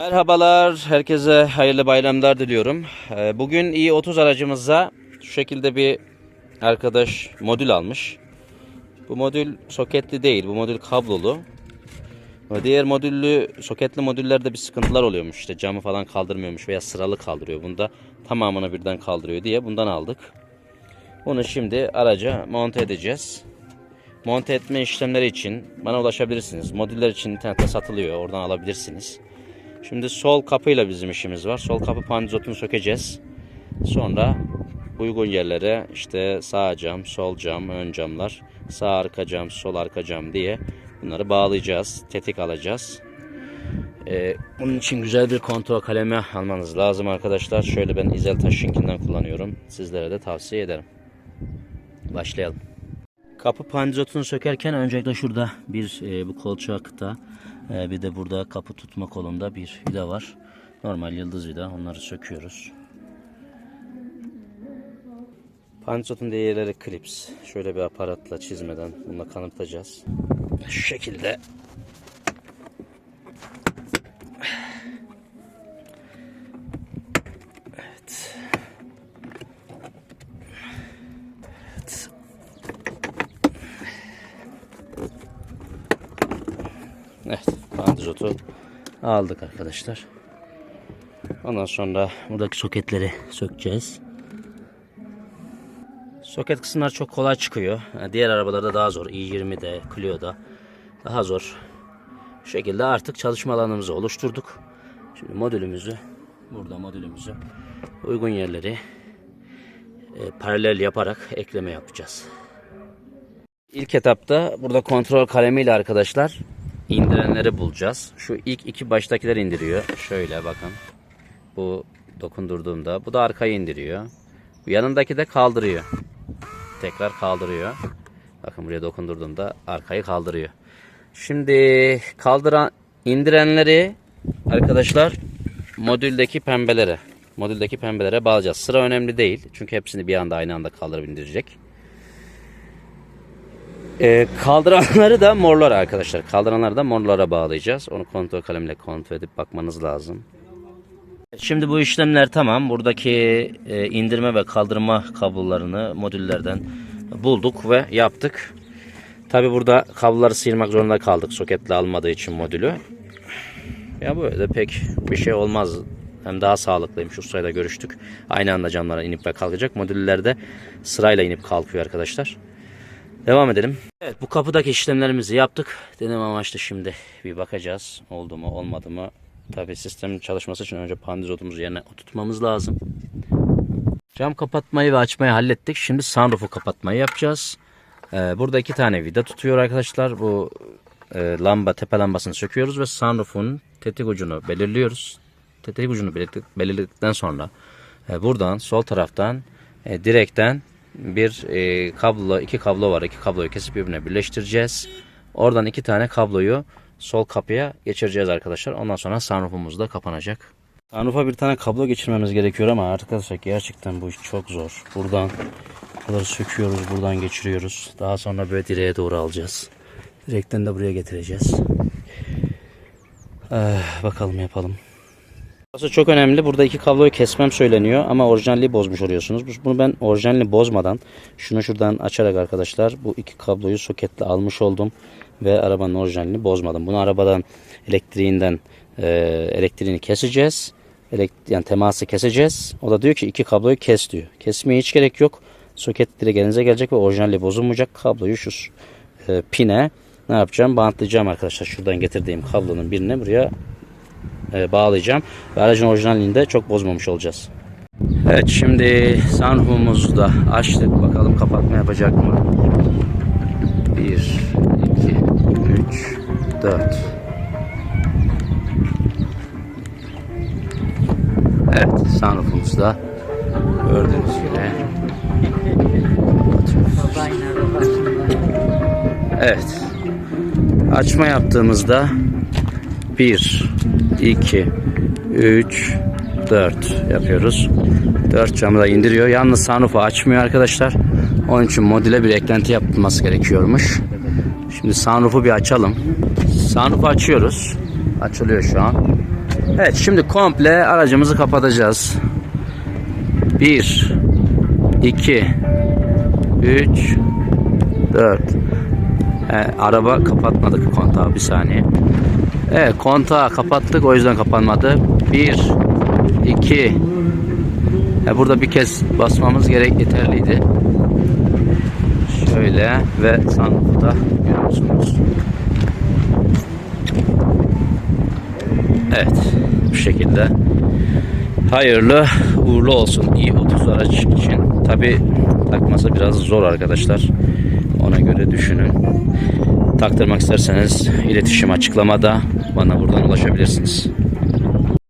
Merhabalar, herkese hayırlı bayramlar diliyorum. Ee, Bugün i30 aracımıza şu şekilde bir arkadaş modül almış. Bu modül soketli değil, bu modül kablolu. Diğer modüllü, soketli modüllerde bir sıkıntılar oluyormuş. İşte camı falan kaldırmıyormuş veya sıralı kaldırıyor. Bunda tamamını birden kaldırıyor diye bundan aldık. Bunu şimdi araca monte edeceğiz. Monte etme işlemleri için bana ulaşabilirsiniz. Modüller için internette satılıyor. Oradan alabilirsiniz. Şimdi sol kapıyla bizim işimiz var. Sol kapı panzotunu sökeceğiz. Sonra uygun yerlere işte sağ cam, sol cam, ön camlar, sağ arka cam, sol arka cam diye bunları bağlayacağız. Tetik alacağız. Ee, bunun için güzel bir kontrol kalemi almanız lazım arkadaşlar. Şöyle ben İzel Taş'ınkinden kullanıyorum. Sizlere de tavsiye ederim. Başlayalım. Kapı panzotunu sökerken öncelikle şurada bir e, bu kolçakta e, bir de burada kapı tutma kolunda bir vida var. Normal yıldız vida. Onları söküyoruz. Panzotun diğerleri klips. Şöyle bir aparatla çizmeden bununla kanıtlayacağız. Şu şekilde Evet, pandizotu aldık arkadaşlar. Ondan sonra buradaki soketleri sökeceğiz. Soket kısımlar çok kolay çıkıyor. Yani diğer arabalarda daha zor. i20'de, Clio'da daha zor. Bu şekilde artık çalışma alanımızı oluşturduk. Şimdi modülümüzü burada modülümüzü uygun yerleri e, paralel yaparak ekleme yapacağız. İlk etapta burada kontrol kalemiyle arkadaşlar indirenleri bulacağız. Şu ilk iki baştakiler indiriyor. Şöyle bakın. Bu dokundurduğumda bu da arkayı indiriyor. Bu yanındaki de kaldırıyor. Tekrar kaldırıyor. Bakın buraya dokundurduğumda arkayı kaldırıyor. Şimdi kaldıran indirenleri arkadaşlar modüldeki pembelere modüldeki pembelere bağlayacağız. Sıra önemli değil. Çünkü hepsini bir anda aynı anda kaldırıp indirecek. Ee, kaldıranları da morlara arkadaşlar. Kaldıranları da morlara bağlayacağız. Onu kontrol kalemle kontrol edip bakmanız lazım. Şimdi bu işlemler tamam. Buradaki e, indirme ve kaldırma kablolarını modüllerden bulduk ve yaptık. Tabi burada kabloları sıyırmak zorunda kaldık soketle almadığı için modülü. Ya böyle de pek bir şey olmaz. Hem daha sağlıklıymış. Ustayla görüştük. Aynı anda camlara inip ve kalkacak. Modüllerde sırayla inip kalkıyor arkadaşlar. Devam edelim. Evet bu kapıdaki işlemlerimizi yaptık. Deneme amaçlı şimdi bir bakacağız. Oldu mu olmadı mı. Tabi sistemin çalışması için önce pandizotumuzu yerine oturtmamız lazım. Cam kapatmayı ve açmayı hallettik. Şimdi sunroof'u kapatmayı yapacağız. Ee, burada iki tane vida tutuyor arkadaşlar. Bu e, lamba tepe lambasını söküyoruz ve sunroof'un tetik ucunu belirliyoruz. Tetik ucunu belirledik- belirledikten sonra e, buradan sol taraftan e, direkten bir e, kablo iki kablo var. İki kabloyu kesip birbirine birleştireceğiz. Oradan iki tane kabloyu sol kapıya geçireceğiz arkadaşlar. Ondan sonra sunroofumuz da kapanacak. Sunroof'a bir tane kablo geçirmemiz gerekiyor ama arkadaşlar gerçekten bu iş çok zor. Buradan bunları söküyoruz, buradan geçiriyoruz. Daha sonra böyle direğe doğru alacağız. Direkten de buraya getireceğiz. Eh, bakalım yapalım. Burası çok önemli. Burada iki kabloyu kesmem söyleniyor ama orijinalliği bozmuş oluyorsunuz. Bu- Bunu ben orijinalini bozmadan şunu şuradan açarak arkadaşlar bu iki kabloyu soketle almış oldum ve arabanın orijinalini bozmadım. Bunu arabadan elektriğinden e, elektriğini keseceğiz. Elekt yani teması keseceğiz. O da diyor ki iki kabloyu kes diyor. Kesmeye hiç gerek yok. Soket direkt gelecek ve orijinalliği bozulmayacak. Kabloyu şu e, pine ne yapacağım? Bantlayacağım arkadaşlar. Şuradan getirdiğim kablonun birini buraya e, bağlayacağım. Ve aracın orijinalliğini de çok bozmamış olacağız. Evet şimdi sunroofumuzu da açtık. Bakalım kapatma yapacak mı? 1, 2, 3, 4. Evet sunroofumuzu da gördüğünüz gibi Evet. Açma yaptığımızda 1, 2, 3, 4 yapıyoruz. 4 camı da indiriyor. Yalnız sunroof'u açmıyor arkadaşlar. Onun için modüle bir eklenti yapılması gerekiyormuş. Şimdi sunroof'u bir açalım. Sunroof'u açıyoruz. Açılıyor şu an. Evet şimdi komple aracımızı kapatacağız. 1 2 3 4 He, araba kapatmadık kontağı bir saniye. Evet kontağı kapattık o yüzden kapanmadı. 1 2 He, burada bir kez basmamız gerek yeterliydi. Şöyle ve sunroof'u da görüyorsunuz. Evet bu şekilde hayırlı uğurlu olsun i30 araç için. Tabi takması biraz zor arkadaşlar. Ona göre düşünün. Taktırmak isterseniz iletişim açıklamada bana buradan ulaşabilirsiniz.